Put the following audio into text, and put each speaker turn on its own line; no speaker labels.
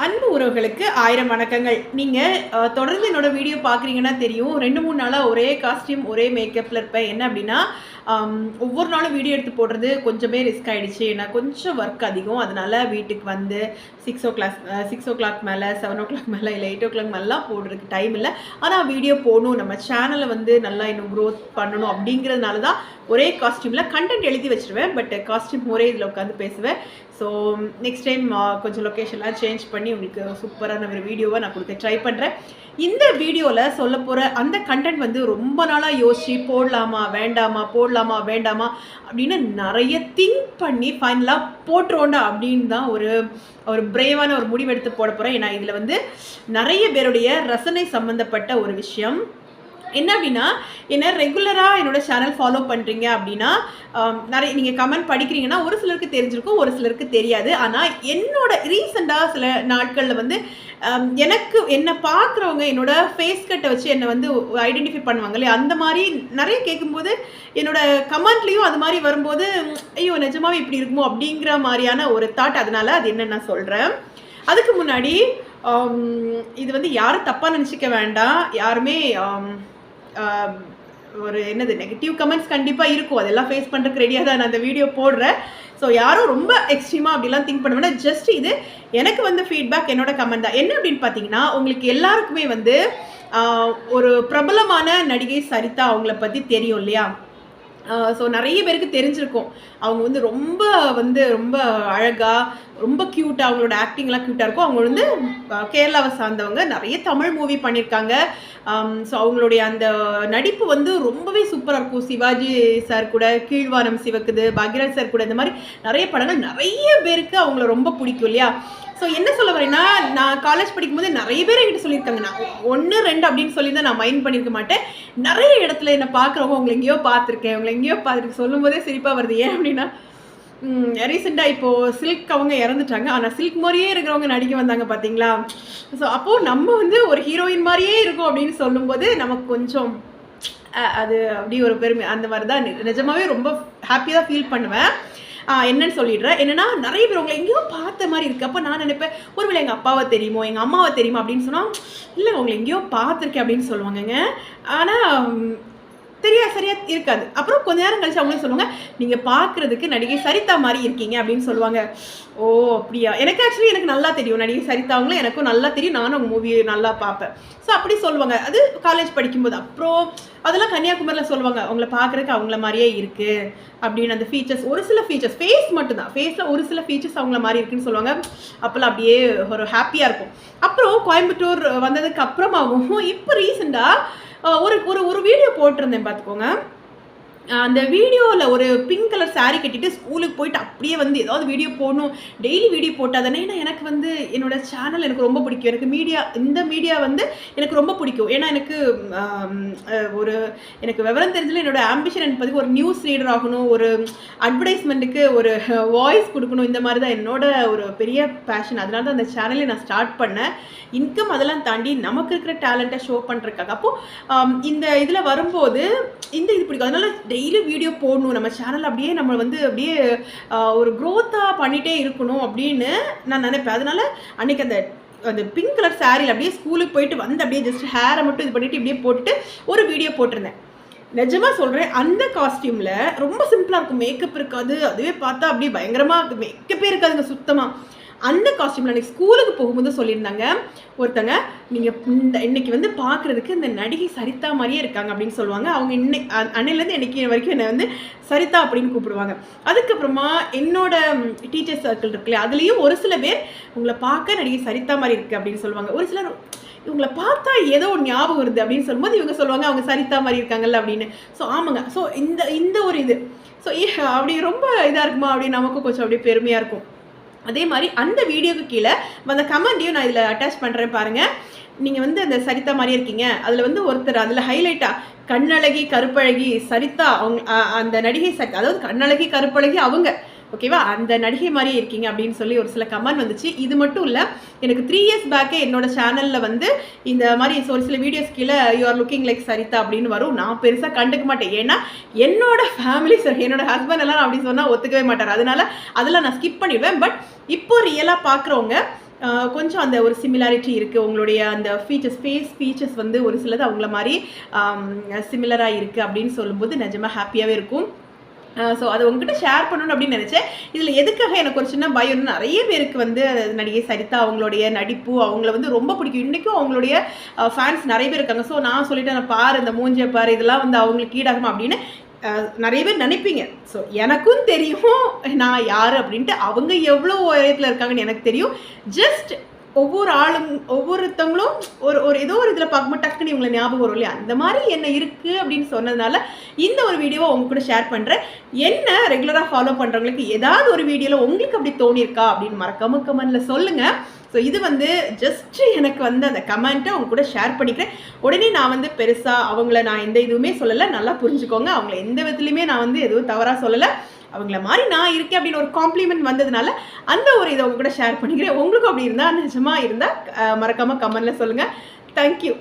அன்பு உறவுகளுக்கு ஆயிரம் வணக்கங்கள். நீங்கள் தொடர்ந்து என்னோட வீடியோ பார்க்குறீங்கன்னா தெரியும். ரெண்டு மூணு நாளாக ஒரே காஸ்டியூம் ஒரே மேக்கப்பில் இருப்பேன். என்ன அப்படின்னா ஒவ்வொரு நாளும் வீடியோ எடுத்து போடுறது கொஞ்சமே ரிஸ்க் ஆகிடுச்சு ஏன்னா கொஞ்சம் ஒர்க் அதிகம். அதனால் வீட்டுக்கு வந்து six o'clock six o'clock மேலே செவன் ஓ கிளாக் மேலே இல்லை எயிட் ஓ கிளாக் மேலாம் போடுறதுக்கு டைம் இல்லை. ஆனால் வீடியோ போடணும். நம்ம சேனலை வந்து நல்லா இன்னும் க்ரோத் பண்ணணும் அப்படிங்கிறதுனால தான் ஒரே காஸ்டியூமில் கண்டென்ட் எழுதி வச்சுருவேன். பட் காஸ்டியூம் ஒரே இதில் உட்காந்து பேசுவேன். ஸோ நெக்ஸ்ட் டைம் கொஞ்சம் லொக்கேஷன்லாம் சேஞ்ச் பண்ணி உங்களுக்கு சூப்பரான ஒரு வீடியோவை நான் கொடுக்க ட்ரை பண்ணுறேன் இந்த வீடியோவில் சொல்ல போகிற அந்த கண்டென்ட் வந்து ரொம்ப நாளாக யோசிச்சு போடலாமா வேண்டாமா போடலாமா வேண்டாமா அப்படின்னு நிறைய திங்க் பண்ணி ஃபைனலாக போட்டுருவோண்டா அப்படின்னு தான் ஒரு ஒரு பிரேவான ஒரு முடிவெடுத்து போட போகிறேன் ஏன்னா இதில் வந்து நிறைய பேருடைய ரசனை சம்மந்தப்பட்ட ஒரு விஷயம். என்ன அப்படின்னா என்ன ரெகுலராக என்னோட சேனல் ஃபாலோ பண்ணுறீங்க அப்படின்னா நிறைய நீங்கள் கமெண்ட் படிக்கிறீங்கன்னா ஒரு சிலருக்கு தெரிஞ்சிருக்கும் ஒரு சிலருக்கு தெரியாது. ஆனால் என்னோட ரீசெண்டாக சில நாட்களில் வந்து எனக்கு என்னை பார்க்குறவங்க என்னோட ஃபேஸ் கட்டை வச்சு என்னை வந்து ஐடென்டிஃபை பண்ணுவாங்க இல்லையா? அந்த மாதிரி நிறைய கேட்கும்போது என்னோட கமெண்ட்லேயும் அது மாதிரி வரும்போது ஐயோ நிஜமாவே இப்படி இருக்குமோ அப்படிங்கிற மாதிரியான ஒரு தாட் அதனால் அது என்னன்னு நான் சொல்கிறேன் அதுக்கு முன்னாடி இது வந்து யாரும் தப்பாக நினச்சிக்க வேண்டாம். யாருமே ஒரு என்னது நெகட்டிவ் கமெண்ட்ஸ் கண்டிப்பாக இருக்கும். அதெல்லாம் ஃபேஸ் பண்ணுறதுக்கு ரெடியாக தான் நான் அந்த வீடியோ போடுறேன். ஸோ யாரும் ரொம்ப எக்ஸ்ட்ரீமாக அப்படிலாம் திங்க் பண்ண ஜஸ்ட் இது எனக்கு வந்து ஃபீட்பேக் என்னோட கமெண்ட் தான். என்ன அப்படின்னு பார்த்தீங்கன்னா உங்களுக்கு எல்லாருக்குமே வந்து ஒரு பிரபலமான நடிகை சரிதா அவங்கள பற்றி தெரியும் இல்லையா? ஸோ நிறைய பேருக்கு தெரிஞ்சிருக்கும். அவங்க வந்து ரொம்ப வந்து ரொம்ப அழகாக ரொம்ப க்யூட்டாக அவங்களோட ஆக்டிங்லாம் க்யூட்டாக இருக்கும். அவங்க வந்து கேரளாவை சார்ந்தவங்க. நிறைய தமிழ் மூவி பண்ணியிருக்காங்க ஸோ அவங்களுடைய அந்த நடிப்பு வந்து ரொம்பவே சூப்பராக இருக்கும். சிவாஜி சார் கூட கீழ்வானம் சிவக்குது பாக்யராஜ் சார் கூட இந்த மாதிரி நிறைய படங்கள் நிறைய பேருக்கு அவங்கள ரொம்ப பிடிக்கும் இல்லையா? ஸோ என்ன சொல்ல வரேன்னா நான் காலேஜ் படிக்கும்போது நிறைய பேர் என்கிட்ட சொல்லியிருக்காங்க. நான் ஒன்று ரெண்டு அப்படின்னு சொல்லி தான் நான் மைண்ட் பண்ணியிருக்க மாட்டேன். நிறைய இடத்துல என்னை பார்க்குறவங்க உங்களை எங்கேயோ பார்த்துருக்கேன். உங்களை எங்கேயோ பார்த்துருக்கு சொல்லும் போதே சிரிப்பாக வருது. ஏன் அப்படின்னா ரீசெண்டாக இப்போது சில்க் அவங்க இறந்துட்டாங்க. ஆனால் சில்க் மாதிரியே இருக்கிறவங்க நடிக்க வந்தாங்க பார்த்தீங்களா ஸோ அப்போது நம்ம வந்து ஒரு ஹீரோயின் மாதிரியே இருக்கும் அப்படின்னு சொல்லும்போது நமக்கு கொஞ்சம் அது அப்படி ஒரு பெருமை. அந்த மாதிரி தான் நிஜமாவே ரொம்ப ஹாப்பியாக தான் ஃபீல் பண்ணுவேன் என்னன்னு சொல்லிடுறேன். என்னன்னா நிறைய பேர் உங்களை எங்கேயோ பார்த்த மாதிரி இருக்கு. அப்போ நான் நினைப்பேன் ஒருவேளை எங்கள் அப்பாவை தெரியுமோ எங்கள் அம்மாவை தெரியுமா அப்படின்னு சொன்னால் இல்லை உங்களை எங்கேயோ பார்த்துருக்கேன் அப்படின்னு சொல்லுவாங்கங்க. ஆனால் தெரியா சரியா இருக்காது. அப்புறம் கொஞ்ச நேரம் கழிச்சு அவங்களே சொல்லுவாங்க நீங்க பாக்குறதுக்கு நடிகை சரிதா மாதிரி இருக்கீங்க அப்படின்னு சொல்லுவாங்க. ஓ அப்படியா? எனக்கு ஆக்சுவலி எனக்கு நல்லா தெரியும். நடிகை சரிதா அவங்களும் எனக்கும் நல்லா தெரியும். நானும் அவங்க மூவி நல்லா பார்ப்பேன். ஸோ அப்படி சொல்லுவாங்க. அது காலேஜ் படிக்கும்போது. அப்புறம் அதெல்லாம் கன்னியாகுமரியில் சொல்லுவாங்க. அவங்கள பார்க்குறதுக்கு அவங்கள மாதிரியே இருக்குது அப்படின்னு அந்த ஃபீச்சர்ஸ் ஒரு சில ஃபீச்சர்ஸ் ஃபேஸ் மட்டும்தான். ஃபேஸில் ஒரு சில ஃபீச்சர்ஸ் அவங்கள மாதிரி இருக்குன்னு சொல்லுவாங்க. அப்போல்லாம் அப்படியே ஒரு ஹாப்பியாக இருக்கும். அப்புறம் கோயம்புத்தூர் வந்ததுக்கு அப்புறமாகவும் இப்போ ரீசெண்டாக ஒரு ஒரு ஒரு வீடியோ போட்டிருந்தேன் பார்த்துக்கோங்க. அந்த வீடியோவில் ஒரு பிங்க் கலர் saree கட்டிட்டு ஸ்கூலுக்கு போயிட்டு அப்படியே வந்து ஏதாவது வீடியோ போடணும். டெய்லி வீடியோ போட்டால் தானே? ஏன்னா எனக்கு வந்து என்னோட சேனல் எனக்கு ரொம்ப பிடிக்கும். எனக்கு மீடியா இந்த மீடியா வந்து எனக்கு ரொம்ப பிடிக்கும். ஏன்னா எனக்கு ஒரு எனக்கு விவரம் தெரிஞ்சதில் என்னோட ஆம்பிஷன் என்பது ஒரு நியூஸ் ரீடர் ஆகணும். ஒரு அட்வர்டைஸ்மெண்ட்டுக்கு ஒரு வாய்ஸ் கொடுக்கணும். இந்த மாதிரி தான் என்னோட ஒரு பெரிய பேஷன் அதனால தான் அந்த சேனலை நான் ஸ்டார்ட் பண்ணேன். இன்கம் அதெல்லாம் தாண்டி நமக்கு இருக்கிற டேலண்ட்டை ஷோ பண்ணுறதுக்காக அப்போது இந்த இதில் வரும்போது இந்த இது பிடிக்கும். அதனால டெய்லி வீடியோ போடணும். நம்ம சேனல் அப்படியே நம்ம வந்து அப்படியே ஒரு க்ரோத்தாக பண்ணிகிட்டே இருக்கணும் அப்படின்னு நான் நினைப்பேன். அதனால அன்றைக்கி அந்த அந்த பிங்க் கலர் சாரியில் அப்படியே ஸ்கூலுக்கு போயிட்டு வந்து அப்படியே ஜஸ்ட் ஹேரை மட்டும் இது பண்ணிட்டு இப்படியே போட்டுட்டு ஒரு வீடியோ போட்டிருந்தேன். நிஜமாக சொல்கிறேன் அந்த காஸ்டியூமில் ரொம்ப சிம்பிளாக இருக்கும். மேக்கப் இருக்காது. அதுவே பார்த்தா அப்படியே பயங்கரமாக மேக்கப்பே இருக்காதுங்க சுத்தமாக அந்த காஸ்டியூமில் அன்றைக்கி ஸ்கூலுக்கு போகும்போது சொல்லியிருந்தாங்க. ஒருத்தங்க நீங்கள் இந்த இன்னைக்கு வந்து பார்க்குறதுக்கு இந்த நடிகை சரிதா மாதிரியே இருக்காங்க அப்படின்னு சொல்லுவாங்க. அவங்க இன்னைக்கு அன்னையிலேருந்து இன்னைக்கு வரைக்கும் என்னை வந்து சரிதா அப்படின்னு கூப்பிடுவாங்க. அதுக்கப்புறமா என்னோட டீச்சர் சர்க்கிள் இருக்குல்ல அதுலேயும் ஒரு சில பேர் உங்களை பார்க்க நடிகை சரிதா மாதிரி இருக்குது அப்படின்னு சொல்லுவாங்க. ஒரு சிலர் இவங்களை பார்த்தா ஏதோ ஒரு ஞாபகம் வருது அப்படின்னு சொல்லும்போது இவங்க சொல்லுவாங்க அவங்க சரித்தா மாதிரி இருக்காங்கல்ல அப்படின்னு. ஸோ ஆமாங்க. ஸோ இந்த இந்த ஒரு இது. ஸோ அப்படி ரொம்ப இதாக இருக்குமா அப்படின்னு நமக்கும் கொஞ்சம் அப்படியே பெருமையாக இருக்கும். அதே மாதிரி அந்த வீடியோக்கு கீழே அந்த கமெண்ட்டையும் நான் இதில் அட்டாச் பண்ணுறேன் பாருங்கள் நீங்கள் வந்து அந்த சரிதா மாதிரி இருக்கீங்க. அதில் வந்து ஒருத்தர் அதில் ஹைலைட்டாக கண்ணழகி கருப்பழகி சரிதா அவங்க அந்த நடிகை சரி அதாவது கண்ணழகி கருப்பழகி அவங்க ஓகேவா? அந்த நடிகை மாதிரியே இருக்கீங்க அப்படின்னு சொல்லி ஒரு சில கமெண்ட் வந்துச்சு. இது மட்டும் இல்லை எனக்கு த்ரீ இயர்ஸ் பேக்கே என்னோட சேனலில் வந்து இந்த மாதிரி ஒரு சில வீடியோஸ் கீழே you are looking like Saritha அப்படின்னு வரும். நான் பெருசாக கண்டுக்க மாட்டேன். ஏன்னா என்னோட ஃபேமிலி சார் என்னோட ஹஸ்பண்ட் எல்லாம் அப்படி சொன்னால் ஒத்துக்கவே மாட்டார். அதனால அதெல்லாம் நான் ஸ்கிப் பண்ணிடுவேன். பட் இப்போ ரியலாக பார்க்குறவங்க கொஞ்சம் அந்த ஒரு சிமிலாரிட்டி இருக்குது உங்களுடைய அந்த ஃபீச்சர்ஸ் ஃபேஸ் ஃபீச்சர்ஸ் வந்து ஒரு சிலது அவங்கள மாதிரி சிமிலராக இருக்குது அப்படின்னு சொல்லும்போது நிஜமாக ஹாப்பியாகவே இருக்கும். ஸோ அதை உங்ககிட்ட ஷேர் பண்ணணும் அப்படின்னு நினச்சேன். இதில் எதுக்காக எனக்கு ஒரு சின்ன பயம் நிறைய பேருக்கு வந்து நடிகை சரிதா அவங்களுடைய நடிப்பு அவங்கள வந்து ரொம்ப பிடிக்கும். இன்றைக்கும் அவங்களுடைய ஃபேன்ஸ் நிறைய பேர் இருக்காங்க. ஸோ நான் சொல்லிட்டேன் நான் பாரு இந்த மூஞ்சிய பாரு இதெல்லாம் வந்து அவங்களுக்கு ஈடாகுமா? அப்படின்னு நிறைய பேர் நினைப்பீங்க. ஸோ எனக்கும் தெரியும் நான் யார் அப்படின்ட்டு அவங்க எவ்வளோ உயரத்தில் இருக்காங்கன்னு எனக்கு தெரியும். ஜஸ்ட் ஒவ்வொரு ஆளும் ஒவ்வொருத்தவங்களும் ஒரு ஒரு ஏதோ ஒரு இதில் பார்க்கும்போது டக்குன்னு இவங்களை ஞாபகம் வரும் இல்லையா? அந்த மாதிரி என்ன இருக்குது அப்படின்னு சொன்னதுனால இந்த ஒரு வீடியோவை உங்க கூட ஷேர் பண்ணுறேன் என்ன ரெகுலராக ஃபாலோ பண்ணுறவங்களுக்கு ஏதாவது ஒரு வீடியோவில் உங்களுக்கு அப்படி தோணியிருக்கா அப்படின்னு மறக்காம கமெண்டில் சொல்லுங்கள் ஸோ இது வந்து ஜஸ்ட் எனக்கு வந்து அந்த கமெண்ட்டை அவங்க கூட ஷேர் பண்ணிக்கிறேன். உடனே நான் வந்து பெருசாக அவங்கள நான் எந்த இதுவுமே சொல்லலை. நல்லா புரிஞ்சுக்கோங்க. அவங்கள எந்த விதத்துலையுமே நான் வந்து எதுவும் தவறாக சொல்லலை. அவங்கள மாதிரி நான் இருக்கேன் அப்படின்னு ஒரு காம்ப்ளிமெண்ட் வந்ததுனால அந்த ஒரு இதை உங்க கூட ஷேர் பண்ணிக்கிறேன். உங்களுக்கும் அப்படி இருந்தால் நிஜமாக இருந்தால் மறக்காமல் கமெண்டில் சொல்லுங்கள் தேங்க்யூ